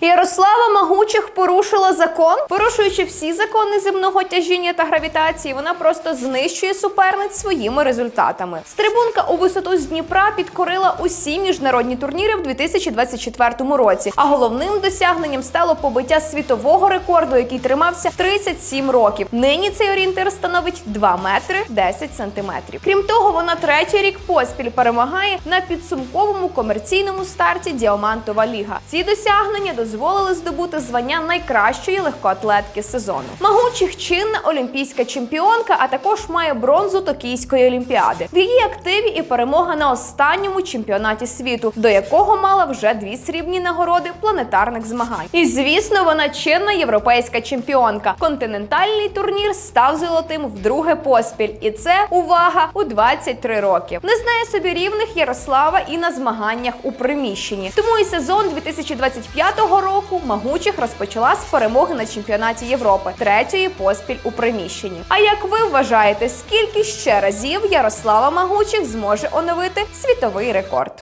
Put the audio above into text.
Ярослава Магучих порушила закон, порушуючи всі закони земного тяжіння та гравітації, вона просто знищує суперниць своїми результатами. Стрибунка у висоту з Дніпра підкорила усі міжнародні турніри в 2024 році. А головним досягненням стало побиття світового рекорду, який тримався 37 років. Нині цей орієнтир становить 2 метри 10 сантиметрів. Крім того, вона третій рік поспіль перемагає на підсумковому комерційному старті Діамантова ліга. Ці досягнення дозволили здобути звання найкращої легкоатлетки сезону. Магучих чинна олімпійська чемпіонка, а також має бронзу Токійської олімпіади. В її активі і перемога на останньому чемпіонаті світу, до якого мала вже дві срібні нагороди планетарних змагань. І звісно, вона чинна європейська чемпіонка. Континентальний турнір став золотим вдруге поспіль, і це увага у 23 роки. Не знає собі рівних Ярослава і на змаганнях у приміщенні. Тому і сезон 2025 року Магучих розпочала з перемоги на чемпіонаті Європи, третьої поспіль у приміщенні. А як ви вважаєте, скільки ще разів Ярослава Магучих зможе оновити світовий рекорд?